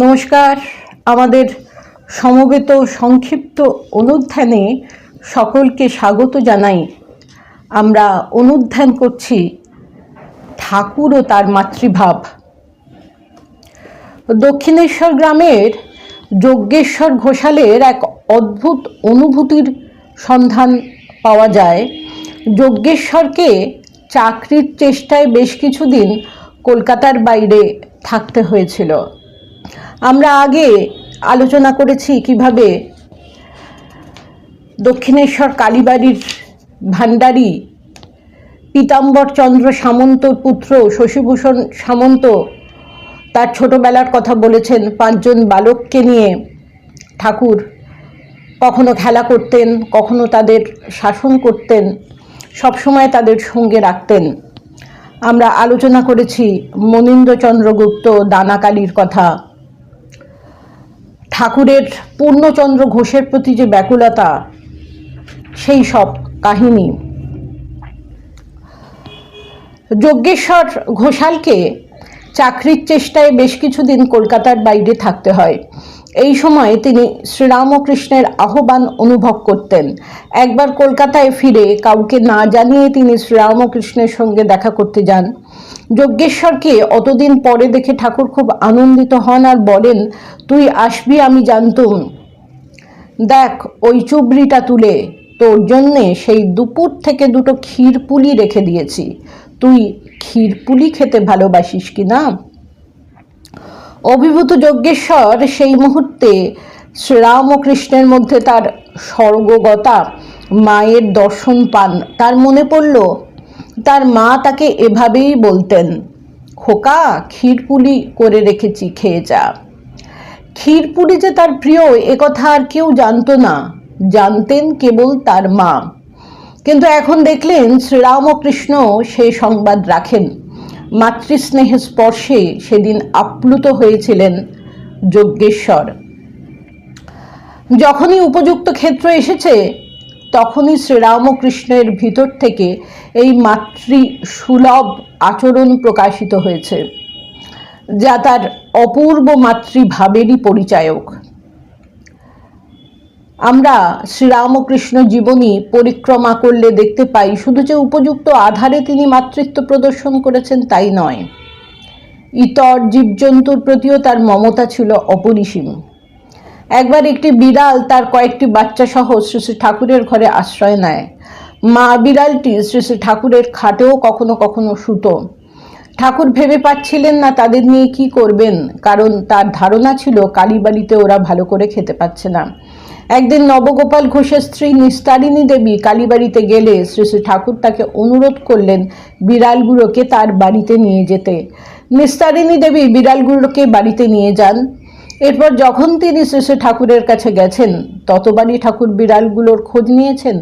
নমস্কার। আমাদের সমবেত সংক্ষিপ্ত অনুধ্যানে সকলকে স্বাগত জানাই। আমরা অনুধ্যান করছি ঠাকুর ও তার মাতৃভাব। দক্ষিণেশ্বর গ্রামের যজ্ঞেশ্বর ঘোষালের এক অদ্ভুত অনুভূতির সন্ধান পাওয়া যায়। যজ্ঞেশ্বরকে চাকরির চেষ্টায় বেশ কিছুদিন কলকাতার বাইরে থাকতে হয়েছিল। আমরা আগে আলোচনা করেছি কীভাবে দক্ষিণেশ্বর কালীবাড়ির ভাণ্ডারী পীতাম্বর চন্দ্র সামন্তর পুত্র শশীভূষণ সামন্ত তার ছোটবেলার কথা বলেছেন, পাঁচজন বালককে নিয়ে ঠাকুর কখনো খেলা করতেন, কখনো তাদের শাসন করতেন সবসময় তাদের সঙ্গে রাখতেন। আমরা আলোচনা করেছি মনীন্দ্রচন্দ্রগুপ্ত দানাকালীর কথা। ঠাকুরের পূর্ণচন্দ্র ঘোষের প্রতি যে ব্যাকুলতা, সেই সব কাহিনী। যজ্ঞেশ্বর ঘোষালকে চাকরির চেষ্টায় বেশ কিছুদিন কলকাতার বাইরে থাকতে হয়। এই সময় তিনি শ্রীরামকৃষ্ণের আহ্বান অনুভব করতেন। একবার কলকাতায় ফিরে কাউকে না জানিয়ে তিনি শ্রীরামকৃষ্ণের সঙ্গে দেখা করতে যান। যজ্ঞেশ্বরকে অতদিন পরে দেখে ঠাকুর খুব আনন্দিত হন আর বলেন, তুই আসবি, আমি জানতুম। দেখ, ওই চুবড়িটা তুলে তোর জন্যে সেই দুপুর থেকে দুটো ক্ষীরপুলি রেখে দিয়েছি। তুই ক্ষীরপুলি খেতে ভালোবাসিস কি না? অভিভূত যজ্ঞেশ্বর সেই মুহূর্তে শ্রীরাম ও কৃষ্ণের মধ্যে তার স্বর্গগতা, মায়ের দর্শন পান। তার মনে পড়ল, তার মা তাকে এভাবেই বলতেন, খোকা, ক্ষীরপুলি করে রেখেছি, খেয়ে যা। ক্ষীরপুরি যে তার প্রিয় একথা আর কেউ জানতো না। জানতেন কেবল তার মা। কিন্তু এখন দেখলেন শ্রীরাম ও কৃষ্ণ সেই সংবাদ রাখেন। মাতৃস্নেহের স্পর্শে সেদিন আপ্লুত হয়েছিলেন যজ্ঞেশ্বর। যখনই উপযুক্ত ক্ষেত্র এসেছে, তখনই শ্রীরামকৃষ্ণের ভিতর থেকে এই মাতৃ সুলভ আচরণ প্রকাশিত হয়েছে, যা তার অপূর্ব মাতৃভাবেরই পরিচায়ক। আমরা শ্রীরামকৃষ্ণ জীবনী পরিক্রমা করলে দেখতে পাই, শুধু যে উপযুক্ত আধারে তিনি মাতৃত্ব প্রদর্শন করেছেন তাই নয়। ইতর জীবজন্তুর প্রতিও তার মমতা ছিল অপরিসীম। একবার একটি বিড়াল তার কয়েকটি বাচ্চা সহ শ্রী শ্রী ঠাকুরের ঘরে আশ্রয় নেয়। মা বিড়ালটি শ্রী শ্রী ঠাকুরের খাটেও কখনো কখনো শুতো। ঠাকুর ভেবে পাচ্ছিলেন না তাদের নিয়ে কি করবেন, কারণ তার ধারণা ছিল কালীবাড়িতে ওরা ভালো করে খেতে পাচ্ছে না। একদিন নবগোপাল ঘোষের স্ত্রী নিস্তারিণী দেবী কালীবাড়িতে গেলে শ্রী শ্রী ঠাকুর তাকে অনুরোধ করলেন বিড়ালগুলোকে তার বাড়িতে নিয়ে যেতে। নিস্তারিণী দেবী বিড়ালগুলোকে বাড়িতে নিয়ে যান। এরপর যখন তিনি শ্রী শ্রী ঠাকুরের কাছে গেছেন, ততবারই ঠাকুর বিড়ালগুলোর খোঁজ নিয়েছেন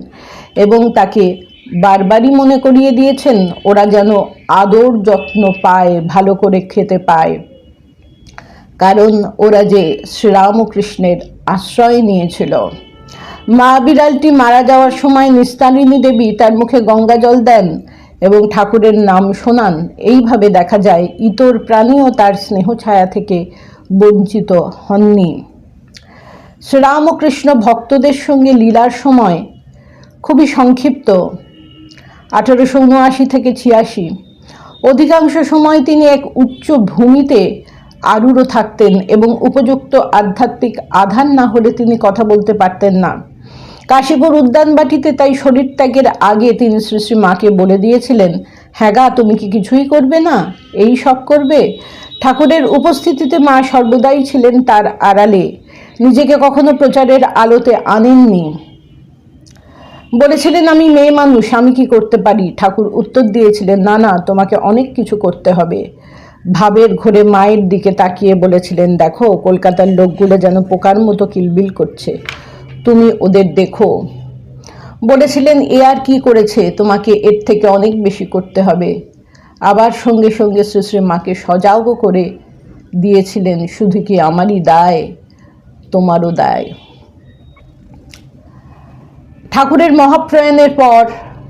এবং তাকে বারবারই মনে করিয়ে দিয়েছেন, ওরা যেন আদর যত্ন পায়, ভালো করে খেতে পায়। কারণ ওরা যে শ্রীরামকৃষ্ণের আশ্রয় নিয়েছিল। মা বিড়ালটি মারা যাওয়ার সময় নিস্তারিণী দেবী তার মুখে গঙ্গা জল দেন এবং ঠাকুরের নাম শোনান। এইভাবে দেখা যায়, ইতর প্রাণীও তার স্নেহ ছায়া থেকে বঞ্চিত হননি। শ্রীরামকৃষ্ণ ভক্তদের সঙ্গে লীলার সময় খুবই সংক্ষিপ্ত, আঠেরোশো উনআশি থেকে ছিয়াশি। অধিকাংশ সময় তিনি এক উচ্চ ভূমিতে আরূঢ় থাকতেন এবং উপযুক্ত আধ্যাত্মিক আধার না হলে তিনি কথা বলতে পারতেন না। কাশীপুর উদ্যানবাটিতে তাই শরীর ত্যাগের আগে তিনি শ্রী মাকে বলে দিয়েছিলেন হ্যাঁ তুমি কি কিছুই করবে না? এই সব করবে? ঠাকুরের উপস্থিতিতে মা সর্বদাই ছিলেন তার আড়ালে। নিজেকে কখনো প্রচারের আলোতে আনেননি। বলেছিলেন, আমি মেয়ে মানুষ, আমি কি করতে পারি? ঠাকুর উত্তর দিয়েছিলেন, না না, তোমাকে অনেক কিছু করতে হবে। ভাবের ঘরে মায়ের দিকে তাকিয়ে বলেছিলেন, দেখো, কলকাতার লোকগুলো যেন পোকার মতো কিলবিল করছে। তুমি ওদের দেখো। বলেছিলেন, এ আর কি করেছে? তোমাকে এর থেকে অনেক বেশি করতে হবে। আবার সঙ্গে সঙ্গে শ্রী শ্রী মাকে সজাগও করে দিয়েছিলেন, শুধু কি আমারই দায়? তোমারও দায়। ঠাকুরের মহাপ্রয়াণের পর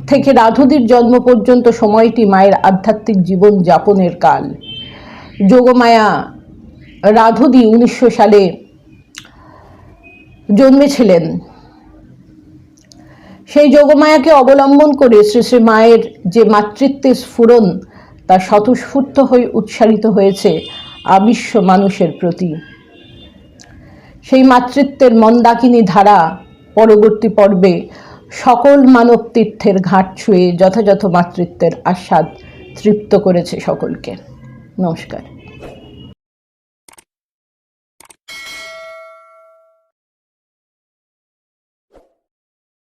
থেকে রাধুদির জন্ম পর্যন্ত সময়টি মায়ের আধ্যাত্মিক জীবন যাপনের কাল। যোগমায়া রাধুদি উনিশশো সালে জন্মেছিলেন। সেই যোগমায়াকে অবলম্বন করে শ্রী শ্রী মায়ের যে মাতৃত্বের স্ফুরণ, তা স্বতঃস্ফূর্ত হয়ে উৎসারিত হয়েছে আবিশ্ব মানুষের প্রতি। সেই মাতৃত্বের মন্দাকিনী ধারা পরবর্তী পর্বে সকল মানব তীর্থের ঘাট ছুঁয়ে যথাযথ মাতৃত্বের আস্বাদ তৃপ্ত করেছে সকলকে। নমস্কার